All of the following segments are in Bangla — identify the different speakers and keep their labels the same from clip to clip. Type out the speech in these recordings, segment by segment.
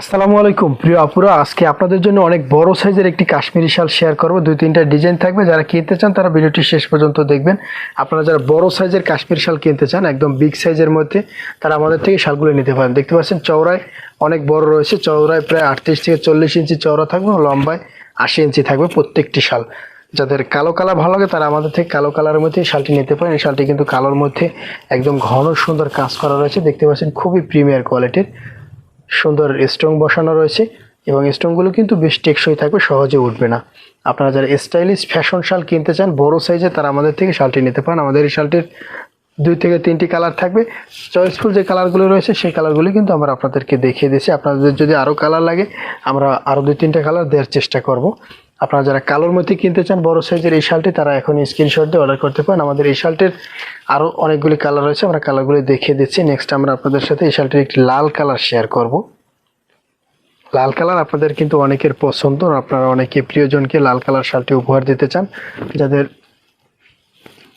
Speaker 1: আসসালামু আলাইকুম। প্রিয় আপুরা, আজকে আপনাদের জন্য অনেক বড় সাইজের একটি কাশ্মীরি শাল শেয়ার করব। দুই, তিনটা ডিজাইন থাকবে। যারা কিনতে চান, তারা ভিডিওটি শেষ পর্যন্ত দেখবেন। আপনারা যারা বড় সাইজের কাশ্মীরি শাল কিনতে চান, একদম বিগ সাইজের মধ্যে, তারা আমাদের থেকে শালগুলো নিতে পারেন। দেখতে পাচ্ছেন, চওড়ায় অনেক বড় রয়েছে। চওড়ায় প্রায় আটত্রিশ থেকে চল্লিশ ইঞ্চি চওড়া থাকবে, লম্বায় আশি ইঞ্চি থাকবে প্রত্যেকটি শাল। যাদের কালো কালার ভালো লাগে, তারা আমাদের থেকে কালো কালারের মধ্যে শালটি নিতে পারেন। এই শালটি কিন্তু কালোর মধ্যে একদম ঘন সুন্দর কাজ করা রয়েছে। দেখতে পাচ্ছেন, খুবই প্রিমিয়ার কোয়ালিটির। সুন্দর স্ট্রং বসানো রয়েছে এবং স্ট্রংগুলো কিন্তু বেশ টেকসই থাকবে, সহজে উঠবে না। আপনারা যারা স্টাইলিশ ফ্যাশন শাল কিনতে চান, বড় সাইজে তারা আমাদের থেকে শালটি নিতে পারেন। আমাদের এই শালটির দুই থেকে তিনটি কালার থাকবে। চয়েসফুল যে কালারগুলো রয়েছে, সেই কালারগুলো কিন্তু আমরা আপনাদেরকে দেখিয়ে দিয়েছি। আপনাদের যদি আরও কালার লাগে, আমরা আরও দুই তিনটা কালার দেওয়ার চেষ্টা করব। আপনারা যারা কালোর মধ্যে কিনতে চান, বড় সাইজের এই শালটি, তারা এখন স্ক্রিনশট দিয়ে অর্ডার করতে পারেন। আমাদের এই শালটির আরও অনেকগুলি কালার রয়েছে, আমরা কালারগুলি দেখিয়ে দিচ্ছি। নেক্সট আমরা আপনাদের সাথে এই শালটির একটি লাল কালার শেয়ার করব। লাল কালার আপনাদের কিন্তু অনেকের পছন্দ। আপনারা অনেকে প্রিয়জনকে লাল কালার শালটি উপহার দিতে চান। যাদের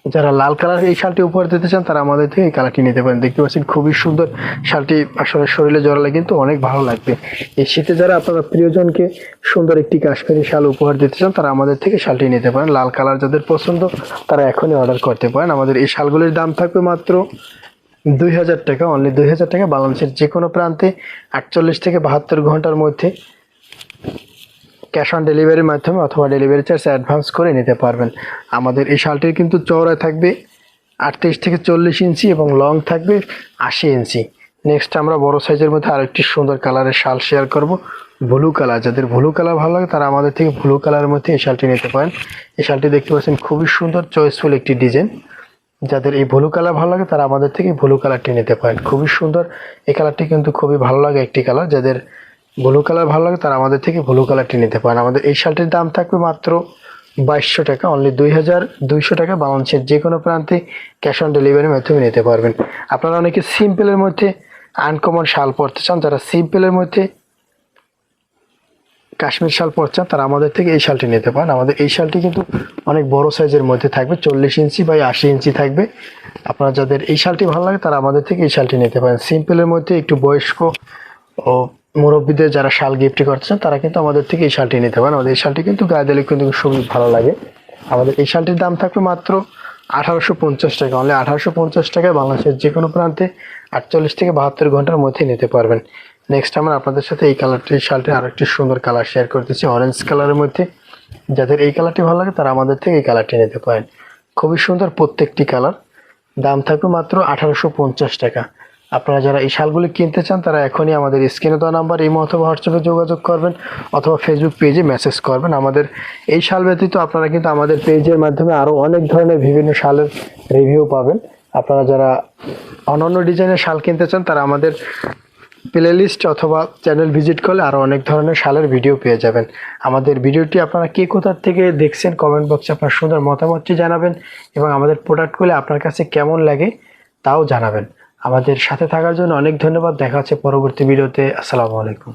Speaker 1: যারা লাল কালার এই শালটি উপহার দিতে চান, তারা আমাদের থেকে এই কালারটি নিতে পারেন। দেখতে পাচ্ছেন খুবই সুন্দর শালটি। আসলে শরীরে জড়ালে কিন্তু অনেক ভালো লাগবে। এই শীতে যারা আপনারা প্রিয়জনকে সুন্দর একটি কাশ্মীরি শাল উপহার দিতে চান, তারা আমাদের থেকে শালটি নিতে পারেন। লাল কালার যাদের পছন্দ, তারা এখনই অর্ডার করতে পারেন। আমাদের এই শালগুলির দাম থাকবে মাত্র দুই হাজার টাকা। অনলি দুই হাজার টাকা। বাংলাদেশের যে কোনো প্রান্তে আটচল্লিশ থেকে বাহাত্তর ঘণ্টার মধ্যে ক্যাশ অন ডেলিভারির মাধ্যমে অথবা ডেলিভারি চার্জ অ্যাডভান্স করে নিতে পারবেন। আমাদের এই শালটির কিন্তু চওড়ায় থাকবে আটত্রিশ থেকে চল্লিশ ইঞ্চি এবং লং থাকবে আশি ইঞ্চি। নেক্সট আমরা বড় সাইজের মধ্যে আরেকটি সুন্দর কালারের শাল শেয়ার করব। ব্লু কালার যাদের ব্লু কালার ভালো লাগে তারা আমাদের থেকে ব্লু কালারের মধ্যে এই শালটি নিতে পারেন। এই শালটি দেখতে পাচ্ছেন খুবই সুন্দর চয়েসফুল একটি ডিজাইন যাদের এই ব্লু কালার ভালো লাগে তারা আমাদের থেকে ব্লু কালারটি নিতে পারেন। খুবই সুন্দর। এই কালারটি কিন্তু খুবই ভালো লাগে একটি কালার যাদের ব্লু কালার ভালো লাগে, তারা আমাদের থেকে ব্লু কালারটি নিতে পারেন। আমাদের এই শার্টের দাম থাকবে মাত্র বাইশশো টাকা অনলি দুই হাজার দুইশো টাকা। বাংলাদেশের যে কোনো প্রান্তে ক্যাশ অন ডেলিভারির মাধ্যমে নিতে পারবেন। আপনারা অনেকে সিম্পলের মধ্যে আনকমন শাল পরতে চান, যারা সিম্পলের মধ্যে কাশ্মীর শাল পরতে চান, তারা আমাদের থেকে এই শালটি নিতে পারেন। আমাদের এই শালটি কিন্তু অনেক বড় সাইজের মধ্যে থাকবে, চল্লিশ ইঞ্চি বা আশি ইঞ্চি থাকবে। আপনারা যাদের এই শালটি ভালো লাগে, তারা আমাদের থেকে এই শালটি নিতে পারেন। সিম্পলের মধ্যে একটু বয়স্ক ও মুরব্বীদের যারা শাল গিফট করছেন তারা কিন্তু আমাদের থেকে এই শালটি নিতে পারেন। আমাদের এই শালটি কিন্তু গায়ে দিলে কিন্তু খুবই ভালো লাগে। আমাদের এই শালটির দাম থাকবে মাত্র আঠারোশো পঞ্চাশ টাকা। অনলি আঠারোশো পঞ্চাশ টাকায় বাংলাদেশের যে কোনো প্রান্তে আটচল্লিশ থেকে বাহাত্তর ঘণ্টার মধ্যে নিতে পারবেন। নেক্সট আমরা আপনাদের সাথে এই কালারটি শালটির আরেকটি সুন্দর কালার শেয়ার করতেছি। অরেঞ্জ কালারের মধ্যে যাদের এই কালারটি ভালো লাগে, তারা আমাদের থেকে এই কালারটি নিতে পারেন। খুবই সুন্দর প্রত্যেকটি কালার দাম থাকবে মাত্র আঠারোশো পঞ্চাশ টাকা। আপনারা যারা এই শালগুলি কিনতে চান, তারা এখনই আমাদের স্ক্রিনে দেওয়া নাম্বার এই অথবা হোয়াটসঅ্যাপে যোগাযোগ করবেন অথবা ফেসবুক পেজে মেসেজ করবেন। আমাদের এই শাল ব্যতীত আপনারা কিন্তু আমাদের পেজের মাধ্যমে আরও অনেক ধরনের বিভিন্ন শালের রিভিউ পাবেন। আপনারা যারা অনন্য ডিজাইনের শাল কিনতে চান, তারা আমাদের প্লে লিস্ট অথবা চ্যানেল ভিজিট করলে আরও অনেক ধরনের শালের ভিডিও পেয়ে যাবেন। আমাদের ভিডিওটি আপনারা কে কোথার থেকে দেখছেন কমেন্ট বক্সে আপনার সুন্দর মতামতটি জানাবেন এবং আমাদের প্রোডাক্টগুলো আপনার কাছে কেমন লাগে, তাও জানাবেন। আমাদের সাথে থাকার জন্য অনেক ধন্যবাদ। দেখা হচ্ছে পরবর্তী ভিডিওতে। আসসালামু আলাইকুম।